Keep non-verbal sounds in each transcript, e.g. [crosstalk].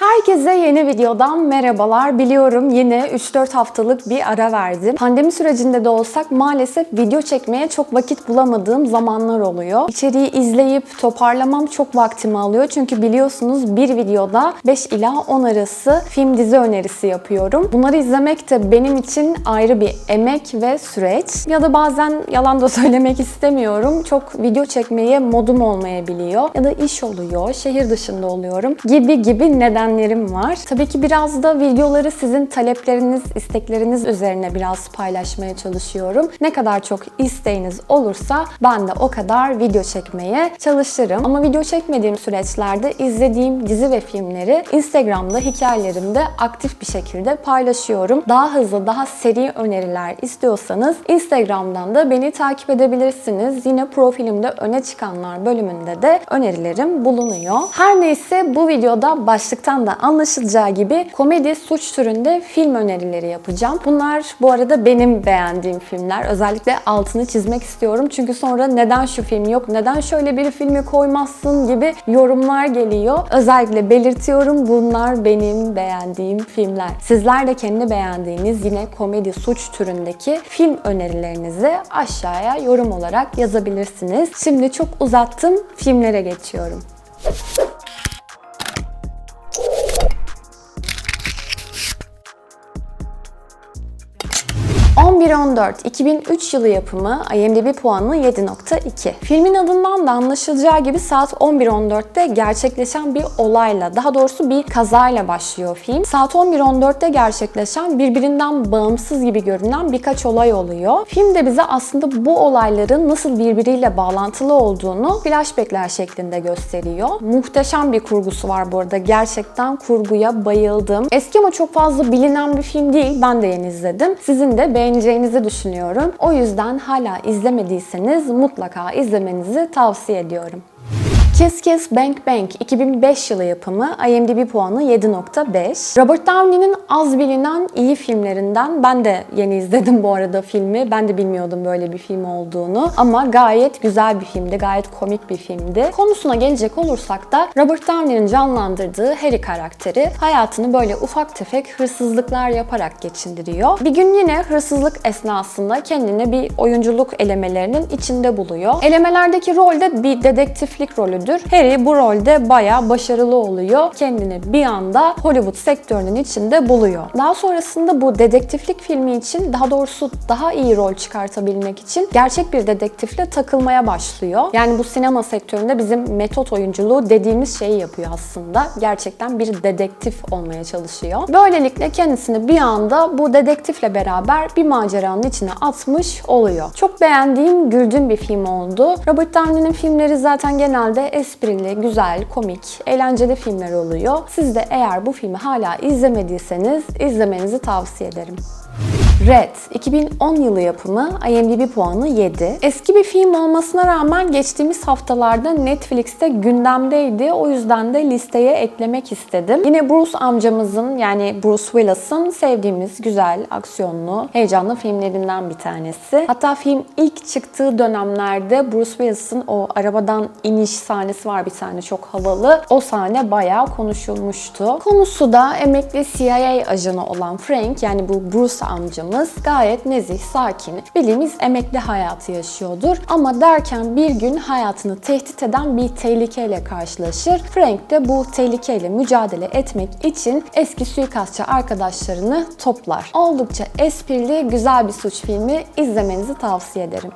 Ha! Herkese yeni videodan merhabalar. Biliyorum yine 3-4 haftalık bir ara verdim. Pandemi sürecinde de olsak maalesef video çekmeye çok vakit bulamadığım zamanlar oluyor. İçeriği izleyip toparlamam çok vaktimi alıyor. Çünkü biliyorsunuz bir videoda 5 ila 10 arası film dizi önerisi yapıyorum. Bunları izlemek de benim için ayrı bir emek ve süreç. Ya da bazen yalan da [laughs] söylemek istemiyorum. Çok video çekmeye modum olmayabiliyor. Ya da iş oluyor, şehir dışında oluyorum gibi gibi nedenlerim var. Tabii ki biraz da videoları sizin talepleriniz, istekleriniz üzerine biraz paylaşmaya çalışıyorum. Ne kadar çok isteğiniz olursa ben de o kadar video çekmeye çalışırım. Ama video çekmediğim süreçlerde izlediğim dizi ve filmleri Instagram'da hikayelerimde aktif bir şekilde paylaşıyorum. Daha hızlı, daha seri öneriler istiyorsanız Instagram'dan da beni takip edebilirsiniz. Yine profilimde öne çıkanlar bölümünde de önerilerim bulunuyor. Her neyse bu videoda başlıktan da anlaşılacağı gibi komedi suç türünde film önerileri yapacağım. Bunlar bu arada benim beğendiğim filmler. Özellikle altını çizmek istiyorum. Çünkü sonra neden şu film yok, neden şöyle bir filmi koymazsın gibi yorumlar geliyor. Özellikle belirtiyorum bunlar benim beğendiğim filmler. Sizler de kendi beğendiğiniz yine komedi suç türündeki film önerilerinizi aşağıya yorum olarak yazabilirsiniz. Şimdi çok uzattım, filmlere geçiyorum. 11-14 2003 yılı yapımı IMDb puanı 7.2. Filmin adından da anlaşılacağı gibi saat 11.14'te gerçekleşen bir olayla, daha doğrusu bir kazayla başlıyor film. Saat 11.14'te gerçekleşen birbirinden bağımsız gibi görünen birkaç olay oluyor. Film de bize aslında bu olayların nasıl birbiriyle bağlantılı olduğunu flashbackler şeklinde gösteriyor. Muhteşem bir kurgusu var bu arada. Gerçekten kurguya bayıldım. Eski ama çok fazla bilinen bir film değil. Ben de yeni izledim. Sizin de beğeneceğinizi düşünüyorum. O yüzden hala izlemediyseniz mutlaka izlemenizi tavsiye ediyorum. Kiss Kiss Bang Bang 2005 yılı yapımı IMDb puanı 7.5. Robert Downey'nin az bilinen iyi filmlerinden. Ben de yeni izledim bu arada filmi. Ben de bilmiyordum böyle bir film olduğunu. Ama gayet güzel bir filmdi. Gayet komik bir filmdi. Konusuna gelecek olursak da Robert Downey'nin canlandırdığı Harry karakteri hayatını böyle ufak tefek hırsızlıklar yaparak geçindiriyor. Bir gün yine hırsızlık esnasında kendini bir oyunculuk elemelerinin içinde buluyor. Elemelerdeki rolde bir dedektiflik rolüdür. Harry bu rolde bayağı başarılı oluyor. Kendini bir anda Hollywood sektörünün içinde buluyor. Daha sonrasında bu dedektiflik filmi için daha doğrusu daha iyi rol çıkartabilmek için gerçek bir dedektifle takılmaya başlıyor. Yani bu sinema sektöründe bizim metot oyunculuğu dediğimiz şeyi yapıyor aslında. Gerçekten bir dedektif olmaya çalışıyor. Böylelikle kendisini bir anda bu dedektifle beraber bir maceranın içine atmış oluyor. Çok beğendiğim, güldüğüm bir film oldu. Robert Downey'nin filmleri zaten genelde esprili, güzel, komik, eğlenceli filmler oluyor. Siz de eğer bu filmi hala izlemediyseniz izlemenizi tavsiye ederim. Red, 2010 yılı yapımı, IMDb puanı 7. Eski bir film olmasına rağmen geçtiğimiz haftalarda Netflix'te gündemdeydi. O yüzden de listeye eklemek istedim. Yine Bruce amcamızın yani Bruce Willis'ın sevdiğimiz güzel, aksiyonlu, heyecanlı filmlerinden bir tanesi. Hatta film ilk çıktığı dönemlerde Bruce Willis'ın o arabadan iniş sahnesi var bir tane çok havalı. O sahne bayağı konuşulmuştu. Konusu da emekli CIA ajanı olan Frank yani bu Bruce amcamız gayet nezih, sakin, bildiğimiz emekli hayatı yaşıyordur. Ama derken bir gün hayatını tehdit eden bir tehlikeyle karşılaşır. Frank de bu tehlikeyle mücadele etmek için eski suikastçı arkadaşlarını toplar. Oldukça esprili, güzel bir suç filmi izlemenizi tavsiye ederim.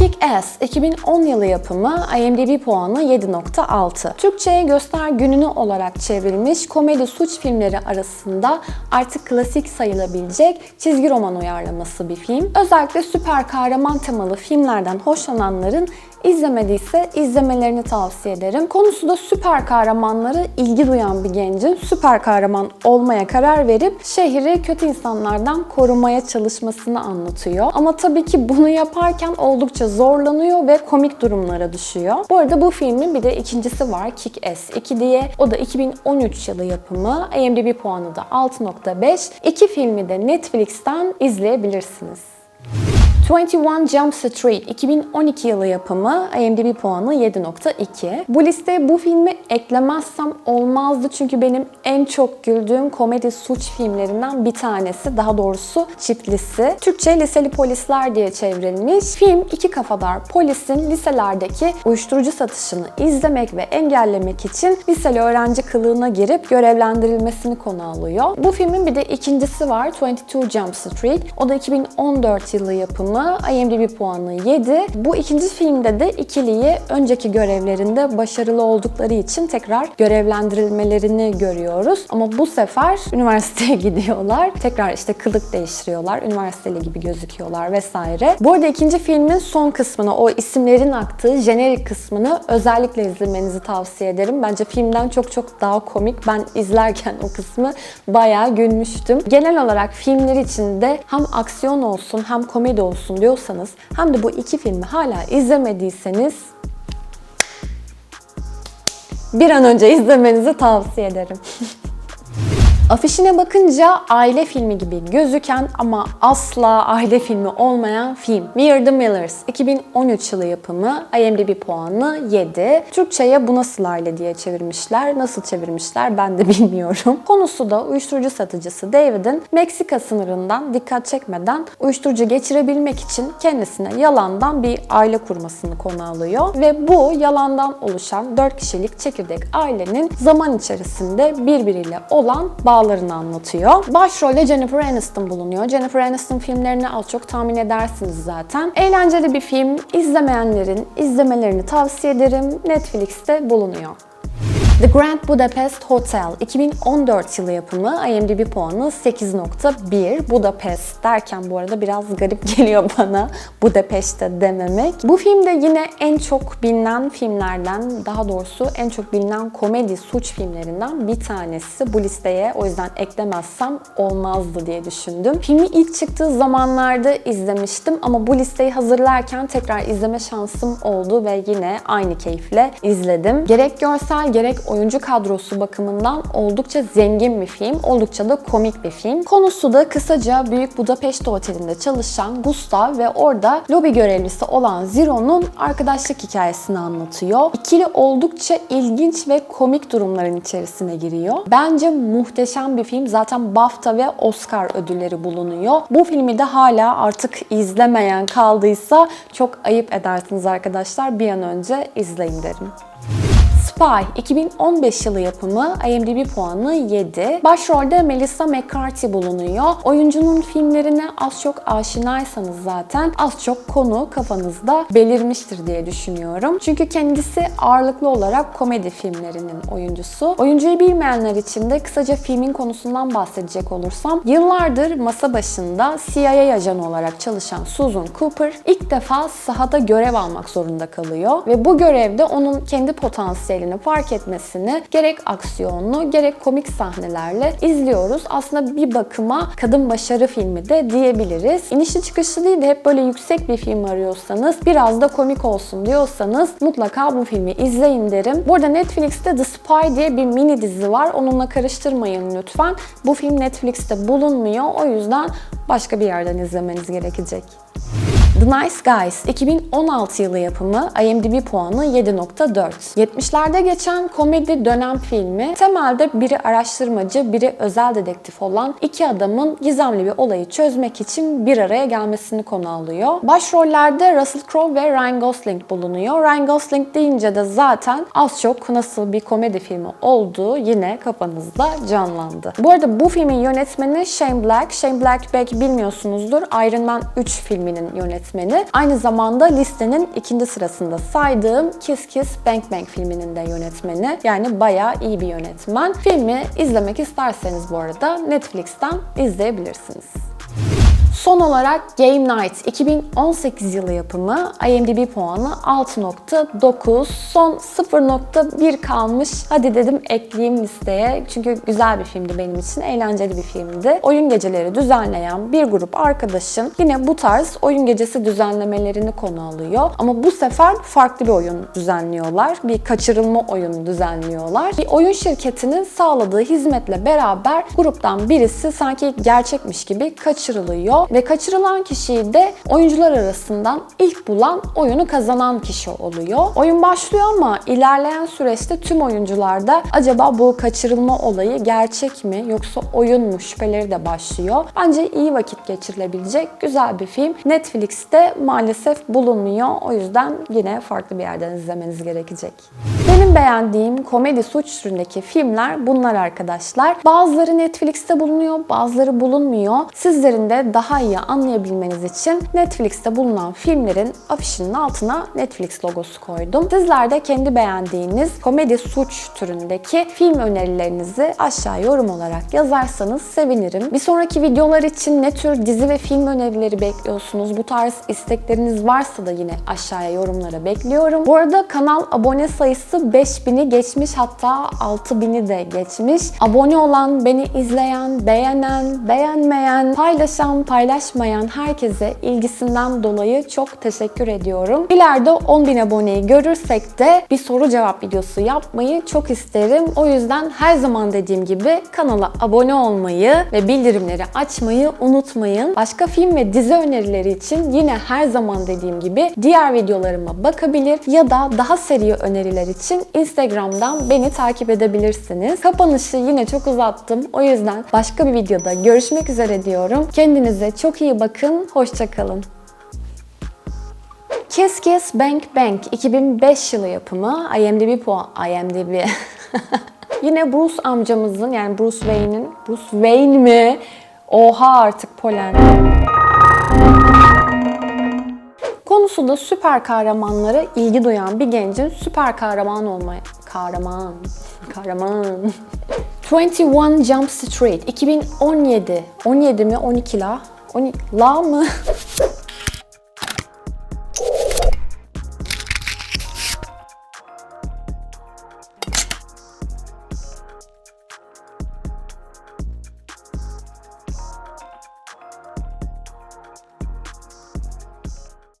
Kick-Ass 2010 yılı yapımı IMDb puanı 7.6. Türkçe'ye göster gününü olarak çevrilmiş komedi suç filmleri arasında artık klasik sayılabilecek çizgi roman uyarlaması bir film. Özellikle süper kahraman temalı filmlerden hoşlananların İzlemediyse izlemelerini tavsiye ederim. Konusu da süper kahramanları ilgi duyan bir gencin süper kahraman olmaya karar verip şehri kötü insanlardan korumaya çalışmasını anlatıyor. Ama tabii ki bunu yaparken oldukça zorlanıyor ve komik durumlara düşüyor. Bu arada bu filmin bir de ikincisi var Kick-Ass 2 diye. O da 2013 yılı yapımı. IMDb puanı da 6.5. İki filmi de Netflix'ten izleyebilirsiniz. 21 Jump Street 2012 yılı yapımı IMDb puanı 7.2. Bu listeye bu filmi eklemezsem olmazdı çünkü benim en çok güldüğüm komedi suç filmlerinden bir tanesi. Daha doğrusu çiftlisi. Türkçe Liseli Polisler diye çevrilmiş. Film iki kafadar polisin liselerdeki uyuşturucu satışını izlemek ve engellemek için liseli öğrenci kılığına girip görevlendirilmesini konu alıyor. Bu filmin bir de ikincisi var 22 Jump Street. O da 2014 yılı yapımı. IMDb puanı 7. Bu ikinci filmde de ikiliyi önceki görevlerinde başarılı oldukları için tekrar görevlendirilmelerini görüyoruz. Ama bu sefer üniversiteye [laughs] gidiyorlar. Tekrar işte kılık değiştiriyorlar. Üniversiteli gibi gözüküyorlar vesaire. Bu arada ikinci filmin son kısmını, o isimlerin aktığı jenerik kısmını özellikle izlemenizi tavsiye ederim. Bence filmden çok çok daha komik. Ben izlerken o kısmı bayağı gülmüştüm. Genel olarak filmler içinde hem aksiyon olsun hem komedi olsun diyorsanız hem de bu iki filmi hala izlemediyseniz bir an önce izlemenizi tavsiye ederim. [laughs] Afişine bakınca aile filmi gibi gözüken ama asla aile filmi olmayan film. We Are The Millers 2013 yılı yapımı IMDb puanı 7. Türkçe'ye Bu Nasıl Aile diye çevirmişler. Nasıl çevirmişler ben de [laughs] bilmiyorum. Konusu da uyuşturucu satıcısı David'in Meksika sınırından dikkat çekmeden uyuşturucu geçirebilmek için kendisine yalandan bir aile kurmasını konu alıyor. Ve bu yalandan oluşan 4 kişilik çekirdek ailenin zaman içerisinde birbiriyle olan bağ bağlarını anlatıyor. Başrolde Jennifer Aniston bulunuyor. Jennifer Aniston filmlerini az çok tahmin edersiniz zaten. Eğlenceli bir film. İzlemeyenlerin izlemelerini tavsiye ederim. Netflix'te bulunuyor. The Grand Budapest Hotel 2014 yılı yapımı IMDb puanı 8.1. Budapest derken bu arada biraz garip [laughs] geliyor bana Budapest'te dememek. Bu filmde yine en çok bilinen filmlerden, daha doğrusu en çok bilinen komedi suç filmlerinden bir tanesi. Bu listeye o yüzden eklemezsem olmazdı diye düşündüm. Filmi ilk çıktığı zamanlarda izlemiştim ama bu listeyi hazırlarken tekrar izleme şansım oldu ve yine aynı keyifle izledim. Gerek görsel gerek oyuncu kadrosu bakımından oldukça zengin bir film, oldukça da komik bir film. Konusu da kısaca Büyük Budapest Oteli'nde çalışan Gustav ve orada lobi görevlisi olan Ziro'nun arkadaşlık hikayesini anlatıyor. İkili oldukça ilginç ve komik durumların içerisine giriyor. Bence muhteşem bir film. Zaten BAFTA ve Oscar ödülleri bulunuyor. Bu filmi de hala artık izlemeyen kaldıysa çok ayıp edersiniz arkadaşlar. Bir an önce izleyin derim. Spy 2015 yılı yapımı IMDb puanı 7. Başrolde Melissa McCarthy bulunuyor. Oyuncunun filmlerine az çok aşinaysanız zaten az çok konu kafanızda belirmiştir diye düşünüyorum. Çünkü kendisi ağırlıklı olarak komedi filmlerinin oyuncusu. Oyuncuyu bilmeyenler için de kısaca filmin konusundan bahsedecek olursam yıllardır masa başında CIA ajanı olarak çalışan Susan Cooper ilk defa sahada görev almak zorunda kalıyor ve bu görevde onun kendi potansiyelini fark etmesini gerek aksiyonlu gerek komik sahnelerle izliyoruz. Aslında bir bakıma kadın başarı filmi de diyebiliriz. İnişli çıkışlı değil de hep böyle yüksek bir film arıyorsanız, biraz da komik olsun diyorsanız mutlaka bu filmi izleyin derim. Bu arada Netflix'te The Spy diye bir mini dizi var. Onunla karıştırmayın lütfen. Bu film Netflix'te bulunmuyor. O yüzden başka bir yerden izlemeniz gerekecek. The Nice Guys 2016 yılı yapımı IMDb puanı 7.4. 70'lerde geçen komedi dönem filmi temelde biri araştırmacı, biri özel dedektif olan iki adamın gizemli bir olayı çözmek için bir araya gelmesini konu alıyor. Başrollerde Russell Crowe ve Ryan Gosling bulunuyor. Ryan Gosling deyince de zaten az çok nasıl bir komedi filmi olduğu yine kafanızda canlandı. Bu arada bu filmin yönetmeni Shane Black. Shane Black belki bilmiyorsunuzdur. Iron Man 3 filminin yönetmeni yönetmeni. Aynı zamanda listenin ikinci sırasında saydığım Kiss Kiss Bang Bang filminin de yönetmeni. Yani bayağı iyi bir yönetmen. Filmi izlemek isterseniz bu arada Netflix'ten izleyebilirsiniz. Son olarak Game Night 2018 yılı yapımı IMDb puanı 6.9 son 0.1 kalmış. Hadi dedim ekleyeyim listeye çünkü güzel bir filmdi benim için eğlenceli bir filmdi. Oyun geceleri düzenleyen bir grup arkadaşım yine bu tarz oyun gecesi düzenlemelerini konu alıyor. Ama bu sefer farklı bir oyun düzenliyorlar. Bir kaçırılma oyunu düzenliyorlar. Bir oyun şirketinin sağladığı hizmetle beraber gruptan birisi sanki gerçekmiş gibi kaçırılıyor ve kaçırılan kişiyi de oyuncular arasından ilk bulan oyunu kazanan kişi oluyor. Oyun başlıyor ama ilerleyen süreçte tüm oyuncularda acaba bu kaçırılma olayı gerçek mi yoksa oyun mu şüpheleri de başlıyor. Bence iyi vakit geçirilebilecek güzel bir film. Netflix'te maalesef bulunmuyor. O yüzden yine farklı bir yerden izlemeniz gerekecek. Benim beğendiğim komedi suç türündeki filmler bunlar arkadaşlar. Bazıları Netflix'te bulunuyor, bazıları bulunmuyor. Sizlerin de daha iyi anlayabilmeniz için Netflix'te bulunan filmlerin afişinin altına Netflix logosu koydum. Sizler de kendi beğendiğiniz komedi suç türündeki film önerilerinizi aşağı yorum olarak yazarsanız sevinirim. Bir sonraki videolar için ne tür dizi ve film önerileri bekliyorsunuz? Bu tarz istekleriniz varsa da yine aşağıya yorumlara bekliyorum. Bu arada kanal abone sayısı 5000'i geçmiş hatta 6000'i de geçmiş. Abone olan, beni izleyen, beğenen, beğenmeyen, paylaşan, paylaşmayan herkese ilgisinden dolayı çok teşekkür ediyorum. İleride 10.000 aboneyi görürsek de bir soru cevap videosu yapmayı çok isterim. O yüzden her zaman dediğim gibi kanala abone olmayı ve bildirimleri açmayı unutmayın. Başka film ve dizi önerileri için yine her zaman dediğim gibi diğer videolarıma bakabilir ya da daha seri öneriler için Instagram'dan beni takip edebilirsiniz. Kapanışı yine çok uzattım. O yüzden başka bir videoda görüşmek üzere diyorum. Kendinize çok iyi bakın. Hoşçakalın. Kiss Kiss Bang Bang 2005 yılı yapımı IMDb puan IMDb [laughs] Yine Bruce amcamızın yani Bruce Wayne'in Bruce Wayne mi? Oha artık polen. Konusu da süper kahramanlara ilgi duyan bir gencin süper kahraman olmaya kahraman kahraman [laughs] 21 Jump Street 2017 17 mi 12 la 12 la mı